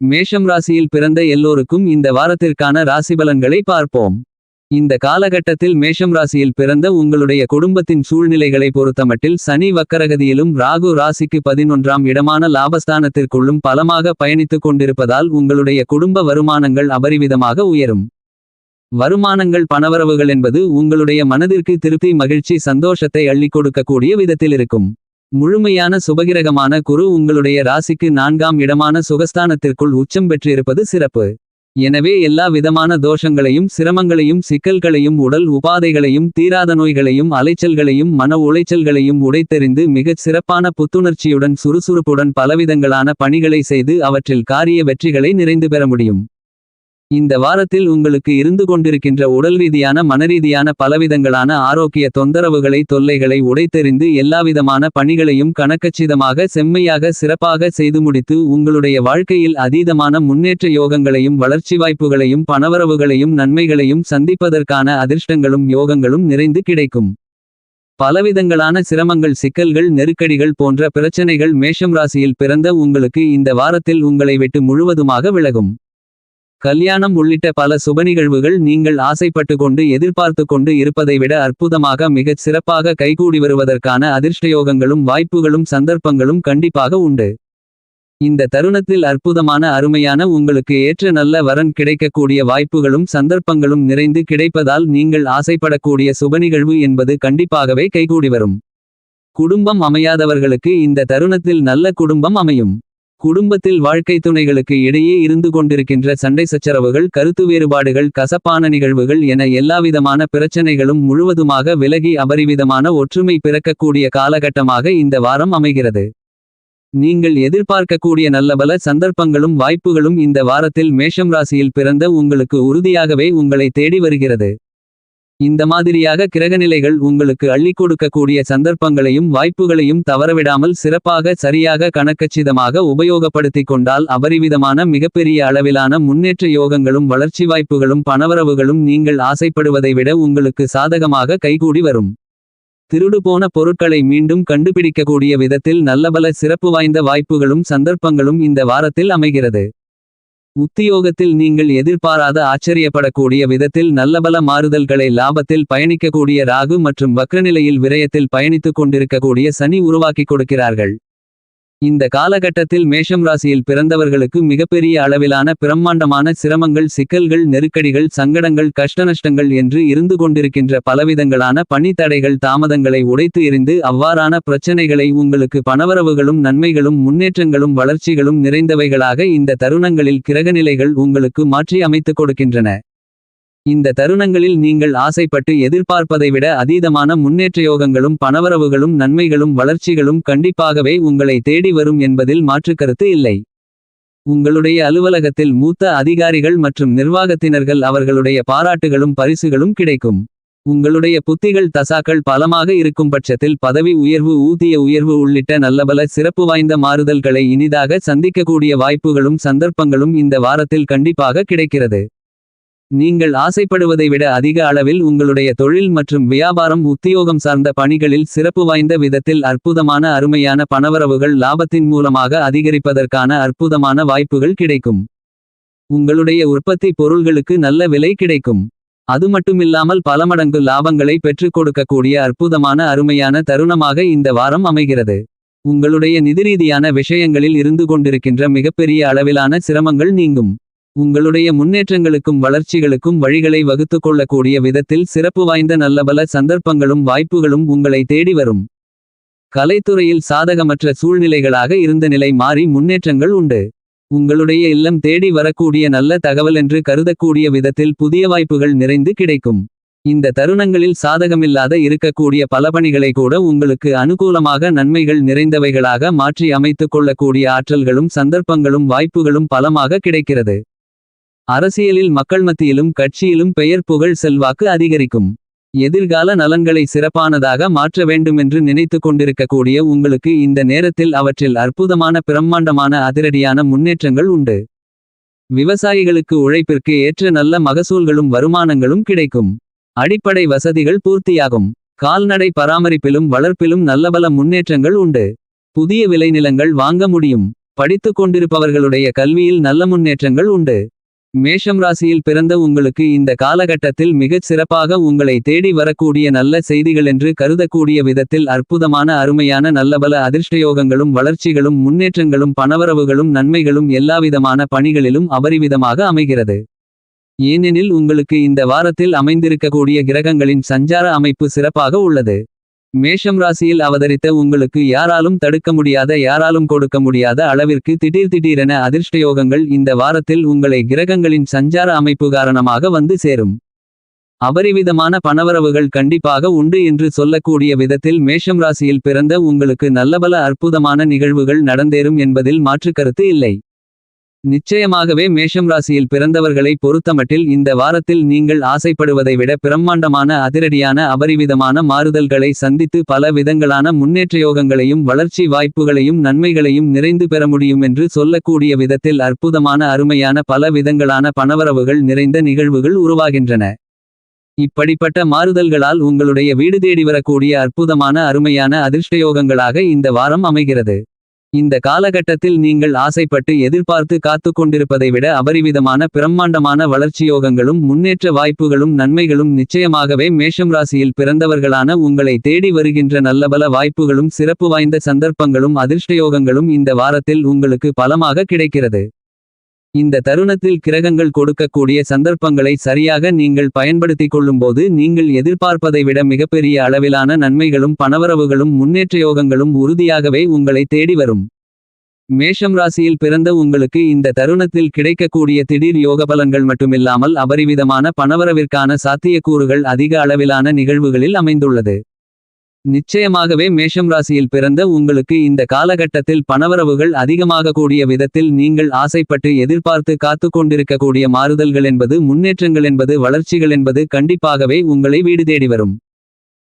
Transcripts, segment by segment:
மேஷம் ராசியில் பிறந்த எல்லோருக்கும் இந்த வாரத்திற்கான ராசிபலன்களை பார்ப்போம். இந்த காலகட்டத்தில் மேஷம் ராசியில் பிறந்த உங்களுடைய குடும்பத்தின் சூழ்நிலைகளை பொறுத்தமட்டில் சனி வக்கரகதியிலும் ராகு ராசிக்கு பதினொன்றாம் இடமான லாபஸ்தானத்திற்குள்ளும் பலமாக பயணித்துக் கொண்டிருப்பதால் உங்களுடைய குடும்ப வருமானங்கள் அபரிவிதமாக உயரும். வருமானங்கள் பணவரவுகள் என்பது உங்களுடைய மனதிற்கு திருப்தி மகிழ்ச்சி சந்தோஷத்தை அள்ளிக் கொடுக்கக்கூடிய விதத்தில் இருக்கும். முழுமையான சுபகிரகமான குரு உங்களுடைய ராசிக்கு நான்காம் இடமான சுகஸ்தானத்திற்குள் உச்சம் பெற்றிருப்பது சிறப்பு. எனவே எல்லா விதமான தோஷங்களையும் சிரமங்களையும் சிக்கல்களையும் உடல் உபாதைகளையும் தீராத நோய்களையும் அலைச்சல்களையும் மன உளைச்சல்களையும் உடைத்தெறிந்து மிகச் சிறப்பான புத்துணர்ச்சியுடன் சுறுசுறுப்புடன் பலவிதங்களான பணிகளை செய்து அவற்றில் காரிய வெற்றிகளை நிறைந்து பெற முடியும். இந்த வாரத்தில் உங்களுக்கு இருந்து கொண்டிருக்கின்ற உடல்ரீதியான மனரீதியான பலவிதங்களான ஆரோக்கிய தொந்தரவுகளை தொல்லைகளை உடைத்தெறிந்து எல்லாவிதமான பணிகளையும் கணக்கச்சிதமாக செம்மையாக சிறப்பாக செய்து முடித்து உங்களுடைய வாழ்க்கையில் அதீதமான முன்னேற்ற யோகங்களையும் வளர்ச்சி வாய்ப்புகளையும் பணவரவுகளையும் நன்மைகளையும் சந்திப்பதற்கான அதிர்ஷ்டங்களும் யோகங்களும் நிறைந்து கிடைக்கும். பலவிதங்களான சிரமங்கள் சிக்கல்கள் நெருக்கடிகள் போன்ற பிரச்சனைகள் மேஷம் ராசியில் பிறந்த உங்களுக்கு இந்த வாரத்தில் உங்களை விட்டு முழுவதுமாக விலகும். கல்யாணம் உள்ளிட்ட பல சுப நிகழ்வுகள் நீங்கள் ஆசைப்பட்டு கொண்டு எதிர்பார்த்து கொண்டு இருப்பதை விட அற்புதமாக மிகச் சிறப்பாக கைகூடி வருவதற்கான அதிர்ஷ்டயோகங்களும் வாய்ப்புகளும் சந்தர்ப்பங்களும் கண்டிப்பாக உண்டு. இந்த தருணத்தில் அற்புதமான அருமையான உங்களுக்கு ஏற்ற நல்ல வரன் கிடைக்கக்கூடிய வாய்ப்புகளும் சந்தர்ப்பங்களும் நிறைந்து கிடைப்பதால் நீங்கள் ஆசைப்படக்கூடிய சுப நிகழ்வு என்பது கண்டிப்பாகவே கைகூடி வரும். குடும்பம் அமையாதவர்களுக்கு இந்த தருணத்தில் நல்ல குடும்பம் அமையும். குடும்பத்தில் வாழ்க்கை துணைகளுக்கு இடையே இருந்து கொண்டிருக்கின்ற சண்டை சச்சரவுகள் கருத்து வேறுபாடுகள் கசப்பான நிகழ்வுகள் என எல்லாவிதமான பிரச்சனைகளும் முழுவதுமாக விலகி அபரிவிதமான ஒற்றுமை பிறக்கக்கூடிய காலகட்டமாக இந்த வாரம் அமைகிறது. நீங்கள் எதிர்பார்க்கக்கூடிய நல்லபல சந்தர்ப்பங்களும் வாய்ப்புகளும் இந்த வாரத்தில் மேஷம் ராசியில் பிறந்த உங்களுக்கு உறுதியாகவே உங்களை தேடி வருகிறது. இந்த மாதிரியாக கிரகநிலைகள் உங்களுக்கு அள்ளிக் கொடுக்கக்கூடிய சந்தர்ப்பங்களையும் வாய்ப்புகளையும் தவறவிடாமல் சிறப்பாக சரியாக கணக்கச்சிதமாக உபயோகப்படுத்திக் கொண்டால் அபரிவிதமான மிகப்பெரிய அளவிலான முன்னேற்ற யோகங்களும் வளர்ச்சி வாய்ப்புகளும் பணவரவுகளும் நீங்கள் ஆசைப்படுவதை விட உங்களுக்கு சாதகமாக கைகூடி வரும். திருடுபோன பொருட்களை மீண்டும் கண்டுபிடிக்கக்கூடிய விதத்தில் நல்லபல சிறப்பு வாய்ந்த வாய்ப்புகளும் சந்தர்ப்பங்களும் இந்த வாரத்தில் அமைகிறது. உத்தியோகத்தில் நீங்கள் எதிர்பாராத ஆச்சரியப்படக்கூடிய விதத்தில் நல்லபல மாறுதல்களை லாபத்தில் பயணிக்கக்கூடிய ராகு மற்றும் வக்ரநிலையில் விரயத்தில் பயணித்துக் கொண்டிருக்கக்கூடிய சனி உருவாக்கிக் கொடுக்கிறார்கள். இந்த காலகட்டத்தில் மேஷம் ராசியில் பிறந்தவர்களுக்கு மிகப்பெரிய அளவிலான பிரம்மாண்டமான சிரமங்கள் சிக்கல்கள் நெருக்கடிகள் சங்கடங்கள் கஷ்டநஷ்டங்கள் என்று இருந்து கொண்டிருக்கின்ற பலவிதங்களான பணித்தடைகள் தடைகள் தாமதங்களை உடைத்து எறிந்து அவ்வாறான பிரச்சனைகளை உங்களுக்கு பணவரவுகளும் நன்மைகளும் முன்னேற்றங்களும் வளர்ச்சிகளும் நிறைந்தவைகளாக இந்த தருணங்களில் கிரகநிலைகள் உங்களுக்கு மாற்றி அமைத்துக் கொடுக்கின்றன. இந்த தருணங்களில் நீங்கள் ஆசைப்பட்டு எதிர்பார்ப்பதை விட அதீதமான முன்னேற்றயோகங்களும் பணவரவுகளும் நன்மைகளும் வளர்ச்சிகளும் கண்டிப்பாகவே உங்களை தேடி வரும் என்பதில் மாற்றுக்கருத்து இல்லை. உங்களுடைய அலுவலகத்தில் மூத்த அதிகாரிகள் மற்றும் நிர்வாகத்தினர்கள் அவர்களுடைய பாராட்டுகளும் பரிசுகளும் கிடைக்கும். உங்களுடைய புத்திகள் தசாக்கள் பலமாக இருக்கும் பட்சத்தில் பதவி உயர்வு ஊதிய உயர்வு உள்ளிட்ட நல்லபல சிறப்பு வாய்ந்த மாறுதல்களை இனிதாக சந்திக்கக்கூடிய வாய்ப்புகளும் சந்தர்ப்பங்களும் இந்த வாரத்தில் கண்டிப்பாக கிடைக்கிறது. நீங்கள் ஆசைப்படுவதை விட அதிக அளவில் உங்களுடைய தொழில் மற்றும் வியாபாரம் உத்தியோகம் சார்ந்த பணிகளில் சிறப்பு வாய்ந்த விதத்தில் அற்புதமான அருமையான பணவரவுகள் லாபத்தின் மூலமாக அதிகரிப்பதற்கான அற்புதமான வாய்ப்புகள் கிடைக்கும். உங்களுடைய உற்பத்தி பொருள்களுக்கு நல்ல விலை கிடைக்கும். அது மட்டுமில்லாமல் பல மடங்கு லாபங்களை பெற்றுக் கொடுக்கக்கூடிய அற்புதமான அருமையான தருணமாக இந்த வாரம் அமைகிறது. உங்களுடைய நிதிரீதியான விஷயங்களில் இருந்து கொண்டிருக்கின்ற மிகப்பெரிய அளவிலான சிரமங்கள் நீங்கும். உங்களுடைய முன்னேற்றங்களுக்கும் வளர்ச்சிகளுக்கும் வழிகளை வகுத்துக் கொள்ளக்கூடிய விதத்தில் சிறப்பு வாய்ந்த நல்லபல சந்தர்ப்பங்களும் வாய்ப்புகளும் உங்களை தேடி வரும். கலைத்துறையில் சாதகமற்ற சூழ்நிலைகளாக இருந்த நிலை மாறி முன்னேற்றங்கள் உண்டு. உங்களுடைய இல்லம் தேடி வரக்கூடிய நல்ல தகவல் என்று கருதக்கூடிய விதத்தில் புதிய வாய்ப்புகள் நிறைந்து கிடைக்கும். இந்த தருணங்களில் சாதகமில்லாத இருக்கக்கூடிய பல பணிகளை கூட உங்களுக்கு அனுகூலமாக நன்மைகள் நிறைந்தவைகளாக மாற்றி அமைத்துக் கொள்ளக்கூடிய ஆற்றல்களும் சந்தர்ப்பங்களும் வாய்ப்புகளும் பலமாக கிடைக்கிறது. அரசியலில் மக்கள் மத்தியிலும் கட்சியிலும் பெயர் புகழ் செல்வாக்கு அதிகரிக்கும். எதிர்கால நலன்களை சிறப்பானதாக மாற்ற வேண்டுமென்று நினைத்துக் கொண்டிருக்கக்கூடிய உங்களுக்கு இந்த நேரத்தில் அவற்றில் அற்புதமான பிரம்மாண்டமான அதிரடியான முன்னேற்றங்கள் உண்டு. விவசாயிகளுக்கு உழைப்பிற்கு ஏற்ற நல்ல மகசூல்களும் வருமானங்களும் கிடைக்கும். அடிப்படை வசதிகள் பூர்த்தியாகும். கால்நடை பராமரிப்பிலும் வளர்ப்பிலும் நல்லபல முன்னேற்றங்கள் உண்டு. புதிய விளைநிலங்கள் வாங்க முடியும். படித்துக் கொண்டிருப்பவர்களுடைய கல்வியில் நல்ல முன்னேற்றங்கள் உண்டு மேஷம் ராசியில் பிறந்த உங்களுக்கு இந்த காலகட்டத்தில் மிகச் சிறப்பாக உங்களை தேடி வரக்கூடிய நல்ல செய்திகள் என்று கருதக்கூடிய விதத்தில் அற்புதமான அருமையான நல்லபல அதிர்ஷ்டயோகங்களும் வளர்ச்சிகளும் முன்னேற்றங்களும் பணவரவுகளும் நன்மைகளும் எல்லாவிதமான பணிகளிலும் அபரிவிதமாக அமைகிறது. ஏனெனில் உங்களுக்கு இந்த வாரத்தில் அமைந்திருக்கக்கூடிய கிரகங்களின் சஞ்சார அமைப்பு சிறப்பாக உள்ளது. மேஷம் ராசியில் அவதரித்த உங்களுக்கு யாராலும் தடுக்க முடியாத யாராலும் கொடுக்க முடியாத அளவிற்கு திடீர் திடீரென அதிர்ஷ்டயோகங்கள் இந்த வாரத்தில் உங்களை கிரகங்களின் சஞ்சார அமைப்பு காரணமாக வந்து சேரும். அபரிவிதமான பணவரவுகள் கண்டிப்பாக உண்டு என்று சொல்லக்கூடிய விதத்தில் மேஷம் ராசியில் பிறந்த உங்களுக்கு நல்லபல அற்புதமான நிகழ்வுகள் நடந்தேறும் என்பதில் மாற்று கருத்து இல்லை. நிச்சயமாகவே மேஷம் ராசியில் பிறந்தவர்களை பொறுத்தமட்டில் இந்த வாரத்தில் நீங்கள் ஆசைப்படுவதை விட பிரம்மாண்டமான அதிரடியான அபரிவிதமான மாறுதல்களை சந்தித்து பல விதங்களான முன்னேற்றயோகங்களையும் வளர்ச்சி வாய்ப்புகளையும் நன்மைகளையும் நிறைந்து பெற முடியும் என்று சொல்லக்கூடிய விதத்தில் அற்புதமான அருமையான பல விதங்களான பணவரவுகள் நிறைந்த நிகழ்வுகள் உருவாகின்றன. இப்படிப்பட்ட மாறுதல்களால் உங்களுடைய வீடு தேடி வரக்கூடிய அற்புதமான அருமையான அதிர்ஷ்டயோகங்களாக இந்த வாரம் அமைகிறது. இந்த காலகட்டத்தில் நீங்கள் ஆசைப்பட்டு எதிர்பார்த்து காத்து கொண்டிருப்பதை விட அபரிவிதமான பிரம்மாண்டமான வளர்ச்சியோகங்களும் முன்னேற்ற வாய்ப்புகளும் நன்மைகளும் நிச்சயமாகவே மேஷம் ராசியில் பிறந்தவர்களான உங்களை தேடி வருகின்ற நல்லபல வாய்ப்புகளும் சிறப்பு வாய்ந்த சந்தர்ப்பங்களும் அதிர்ஷ்டயோகங்களும் இந்த வாரத்தில் உங்களுக்கு பலமாக கிடைக்கிறது. இந்த தருணத்தில் கிரகங்கள் கொடுக்கக்கூடிய சந்தர்ப்பங்களை சரியாக நீங்கள் பயன்படுத்திக் கொள்ளும்போது நீங்கள் எதிர்பார்ப்பதை விட மிகப்பெரிய அளவிலான நன்மைகளும் பணவரவுகளும் முன்னேற்றயோகங்களும் உறுதியாகவே உங்களை தேடி வரும். மேஷம் ராசியில் பிறந்த உங்களுக்கு இந்த தருணத்தில் கிடைக்கக்கூடிய திடீர் யோகபலன்கள் மட்டுமில்லாமல் அபரிவிதமான பணவரவிற்கான சாத்தியக்கூறுகள் அதிக அளவிலான நிகழ்வுகளில் அமைந்துள்ளது. நிச்சயமாகவே மேஷம் ராசியில் பிறந்த உங்களுக்கு இந்த காலகட்டத்தில் பணவரவுகள் அதிகமாக கூடிய விதத்தில் நீங்கள் ஆசைப்பட்டு எதிர்பார்த்து காத்து கொண்டிருக்கக்கூடிய மாறுதல்கள் என்பது முன்னேற்றங்கள் என்பது வளர்ச்சிகள் என்பது கண்டிப்பாகவே உங்களை வீடு தேடி வரும்.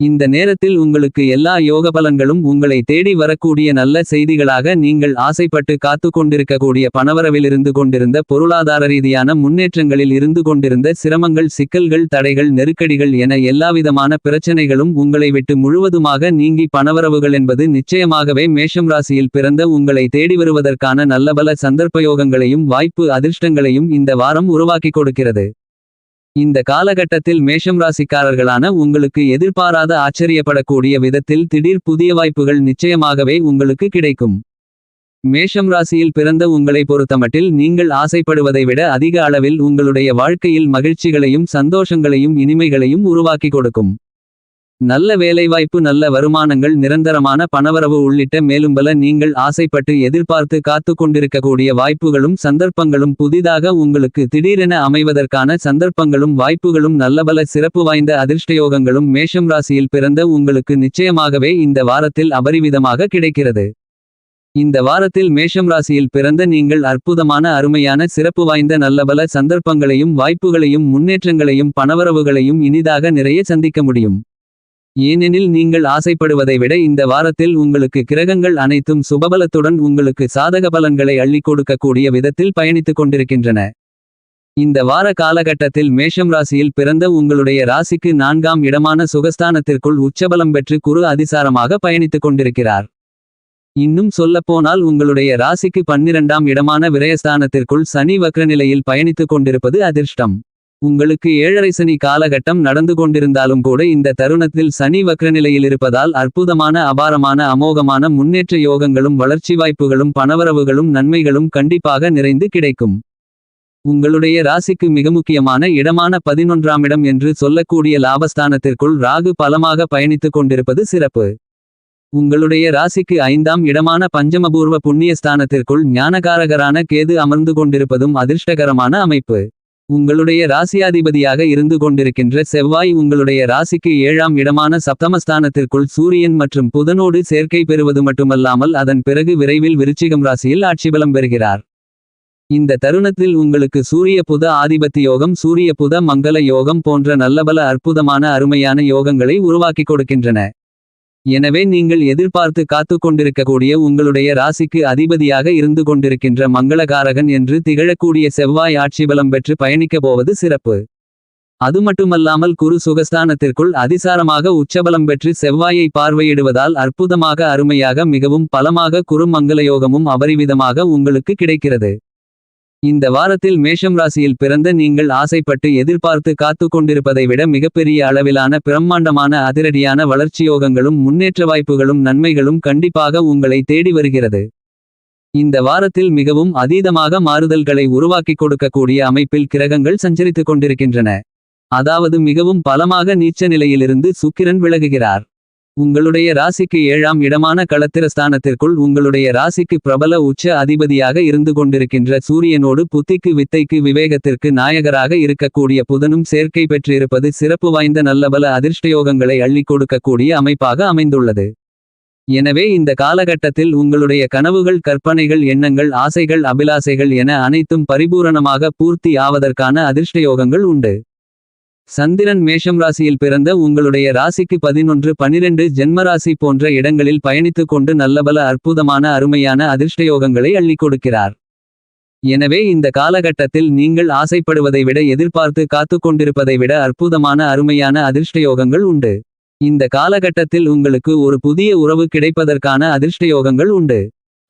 இந்த நேரத்தில் உங்களுக்கு எல்லா யோகபலன்களும் உங்களை தேடி வரக்கூடிய நல்ல செய்திகளாக நீங்கள் ஆசைப்பட்டு காத்து கொண்டிருக்கக்கூடிய பணவரவிலிருந்து கொண்டிருந்த பொருளாதார ரீதியான முன்னேற்றங்களில் இருந்து கொண்டிருந்த சிரமங்கள் சிக்கல்கள் தடைகள் நெருக்கடிகள் என எல்லாவிதமான பிரச்சனைகளும் உங்களை விட்டு முழுவதுமாக நீங்கி பணவரவுகள் என்பது நிச்சயமாகவே மேஷம் ராசியில் பிறந்த உங்களை தேடி வருவதற்கான நல்லபல சந்தர்ப்பயோகங்களையும் வாய்ப்பு அதிர்ஷ்டங்களையும் இந்த வாரம் உருவாக்கிக் கொடுக்கிறது. இந்த காலகட்டத்தில் மேஷம் ராசிக்காரர்களான உங்களுக்கு எதிர்பாராத ஆச்சரியப்படக்கூடிய விதத்தில் திடீர் புதிய வாய்ப்புகள் நிச்சயமாகவே உங்களுக்கு கிடைக்கும். மேஷம் ராசியில் பிறந்த உங்களை பொறுத்தமட்டில் நீங்கள் ஆசைப்படுவதை விட அதிக அளவில் உங்களுடைய வாழ்க்கையில் மகிழ்ச்சிகளையும் சந்தோஷங்களையும் இனிமைகளையும் உருவாக்கி கொடுக்கும். நல்ல வேலைவாய்ப்பு நல்ல வருமானங்கள் நிரந்தரமான பணவரவு உள்ளிட்ட மேலும் பல நீங்கள் ஆசைப்பட்டு எதிர்பார்த்து காத்து கொண்டிருக்கக்கூடிய வாய்ப்புகளும் சந்தர்ப்பங்களும் புதிதாக உங்களுக்கு திடீரென அமைவதற்கான சந்தர்ப்பங்களும் வாய்ப்புகளும் நல்லபல சிறப்பு வாய்ந்த அதிர்ஷ்டயோகங்களும் மேஷம் ராசியில் பிறந்த உங்களுக்கு நிச்சயமாகவே இந்த வாரத்தில் அபரிவிதமாக கிடைக்கிறது. இந்த வாரத்தில் மேஷம் ராசியில் பிறந்த நீங்கள் அற்புதமான அருமையான சிறப்பு வாய்ந்த நல்லபல சந்தர்ப்பங்களையும் வாய்ப்புகளையும் முன்னேற்றங்களையும் பணவரவுகளையும் இனிதாக நிறைய சந்திக்க முடியும். ஏனெனில் நீங்கள் ஆசைப்படுவதை விட இந்த வாரத்தில் உங்களுக்கு கிரகங்கள் அனைத்தும் சுபபலத்துடன் உங்களுக்கு சாதக பலன்களை அள்ளிக் கொடுக்கக்கூடிய விதத்தில் பயணித்துக் கொண்டிருக்கின்றன. இந்த வார காலகட்டத்தில் மேஷம் ராசியில் பிறந்த உங்களுடைய ராசிக்கு நான்காம் இடமான சுகஸ்தானத்திற்குள் உச்சபலம் பெற்று குரு அதிசாரமாக பயணித்துக் கொண்டிருக்கிறார். இன்னும் சொல்லப்போனால் உங்களுடைய ராசிக்கு பன்னிரண்டாம் இடமான விரயஸ்தானத்திற்குள் சனி வக்ரநிலையில் பயணித்துக் கொண்டிருப்பது அதிர்ஷ்டம். உங்களுக்கு ஏழரை சனி காலகட்டம் நடந்து கொண்டிருந்தாலும் கூட இந்த தருணத்தில் சனி வக்ரநிலையில் இருப்பதால் அற்புதமான அபாரமான அமோகமான முன்னேற்ற யோகங்களும் வளர்ச்சி வாய்ப்புகளும் பணவரவுகளும் நன்மைகளும் கண்டிப்பாக நிறைந்து கிடைக்கும். உங்களுடைய ராசிக்கு மிக முக்கியமான இடமான பதினொன்றாம் இடம் என்று சொல்லக்கூடிய லாபஸ்தானத்திற்குள் ராகு பலமாக பயணித்துக் கொண்டிருப்பது சிறப்பு. உங்களுடைய ராசிக்கு ஐந்தாம் இடமான பஞ்சமபூர்வ புண்ணியஸ்தானத்திற்குள் ஞானகாரகரான கேது அமர்ந்து கொண்டிருப்பதும் அதிர்ஷ்டகரமான அமைப்பு. உங்களுடைய ராசியாதிபதியாக இருந்து கொண்டிருக்கின்ற செவ்வாய் உங்களுடைய ராசிக்கு ஏழாம் இடமான சப்தமஸ்தானத்திற்குள் சூரியன் மற்றும் புதனோடு சேர்க்கை பெறுவது மட்டுமல்லாமல் அதன் பிறகு விரைவில் விருச்சிகம் ராசியில் ஆட்சிபலம் பெறுகிறார். இந்த தருணத்தில் உங்களுக்கு சூரிய புத ஆதிபத்தி யோகம் சூரிய புத மங்கள யோகம் போன்ற நல்லபல அற்புதமான அருமையான யோகங்களை உருவாக்கி கொடுக்கின்றன. எனவே நீங்கள் எதிர்பார்த்து காத்து கொண்டிருக்கக்கூடிய உங்களுடைய ராசிக்கு அதிபதியாக இருந்து கொண்டிருக்கின்ற மங்களகாரகன் என்று திகழக்கூடிய செவ்வாய் ஆட்சிபலம் பெற்று பயணிக்க போவது சிறப்பு. அது மட்டுமல்லாமல் குரு சுகஸ்தானத்திற்குள் அதிசாரமாக உச்சபலம் பெற்று செவ்வாயை பார்வையிடுவதால் அற்புதமாக அருமையாக மிகவும் பலமாக குரு மங்களயோகமும் அபரிவிதமாக உங்களுக்கு கிடைக்கிறது. இந்த வாரத்தில் மேஷம் ராசியில் பிறந்த நீங்கள் ஆசைப்பட்டு எதிர்பார்த்து காத்து கொண்டிருப்பதை விட மிகப்பெரிய அளவிலான பிரம்மாண்டமான அதிரடியான வளர்ச்சியோகங்களும் முன்னேற்ற வாய்ப்புகளும் நன்மைகளும் கண்டிப்பாக உங்களை தேடி வருகிறது. இந்த வாரத்தில் மிகவும் அதீதமாக மாறுதல்களை உருவாக்கிக் கொடுக்கக்கூடிய அமைப்பில் கிரகங்கள் சஞ்சரித்துக் கொண்டிருக்கின்றன. அதாவது மிகவும் பலமாக நீச்ச நிலையிலிருந்து சுக்கிரன் விலகுகிறார். உங்களுடைய ராசிக்கு ஏழாம் இடமான களத்திரஸ்தானத்திற்குள் உங்களுடைய ராசிக்கு பிரபல உச்ச அதிபதியாக இருந்து கொண்டிருக்கின்ற சூரியனோடு புத்திக்கு வித்தைக்கு விவேகத்திற்கு நாயகராக இருக்கக்கூடிய புதனும் சேர்க்கை பெற்றிருப்பது சிறப்பு வாய்ந்த நல்லபல அதிர்ஷ்டயோகங்களை அள்ளி கொடுக்கக்கூடிய அமைப்பாக அமைந்துள்ளது. எனவே இந்த காலகட்டத்தில் உங்களுடைய கனவுகள் கற்பனைகள் எண்ணங்கள் ஆசைகள் அபிலாசைகள் என அனைத்தும் பரிபூரணமாக பூர்த்தி ஆவதற்கான அதிர்ஷ்டயோகங்கள் உண்டு. சந்திரன் மேஷம் ராசியில் பிறந்த உங்களுடைய ராசிக்கு பதினொன்று பனிரெண்டு ஜென்மராசி போன்ற இடங்களில் பயணித்துக் கொண்டு நல்லபல அற்புதமான அருமையான அதிர்ஷ்டயோகங்களை அள்ளிக் கொடுக்கிறார். எனவே இந்த காலகட்டத்தில் நீங்கள் ஆசைப்படுவதை விட எதிர்பார்த்து காத்துக் கொண்டிருப்பதை விட அற்புதமான அருமையான அதிர்ஷ்டயோகங்கள் உண்டு. இந்த காலகட்டத்தில் உங்களுக்கு ஒரு புதிய உறவு கிடைப்பதற்கான அதிர்ஷ்டயோகங்கள் உண்டு.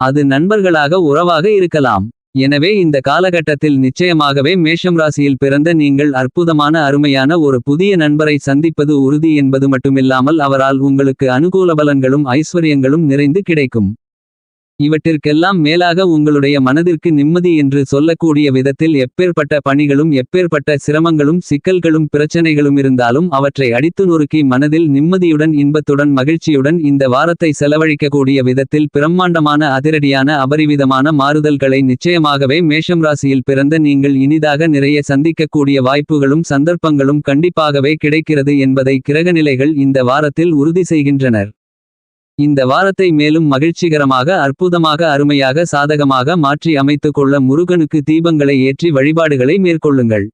அது நண்பர்களாக உறவாக இருக்கலாம். எனவே இந்த காலகட்டத்தில் நிச்சயமாகவே மேஷம் ராசியில் பிறந்த நீங்கள் அற்புதமான அருமையான ஒரு புதிய நண்பரை சந்திப்பது உறுதி என்பது மட்டுமில்லாமல் அவரால் உங்களுக்கு அனுகூல பலன்களும் ஐஸ்வர்யங்களும் நிறைந்து கிடைக்கும். இவற்றிற்கெல்லாம் மேலாக உங்களுடைய மனதிற்கு நிம்மதி என்று சொல்லக்கூடிய விதத்தில் எப்பேற்பட்ட பணிகளும் எப்பேற்பட்ட சிரமங்களும் சிக்கல்களும் பிரச்சனைகளும் இருந்தாலும் அவற்றை அடித்து நொறுக்கி மனதில் நிம்மதியுடன் இன்பத்துடன் மகிழ்ச்சியுடன் இந்த வாரத்தை செலவழிக்கக்கூடிய விதத்தில் பிரம்மாண்டமான அதிரடியான அபரிவிதமான மாறுதல்களை நிச்சயமாகவே மேஷம் ராசியில் பிறந்த நீங்கள் இனிதாக நிறைய சந்திக்கக்கூடிய வாய்ப்புகளும் சந்தர்ப்பங்களும் கண்டிப்பாகவே கிடைக்கிறது என்பதை கிரகநிலைகள் இந்த வாரத்தில் உறுதி செய்கின்றனர். இந்த வாரத்தை மேலும் மகிழ்ச்சிகரமாக அற்புதமாக அருமையாக சாதகமாக மாற்றி அமைத்துக் கொள்ள முருகனுக்கு தீபங்களை ஏற்றி வழிபாடுகளை மேற்கொள்ளுங்கள்.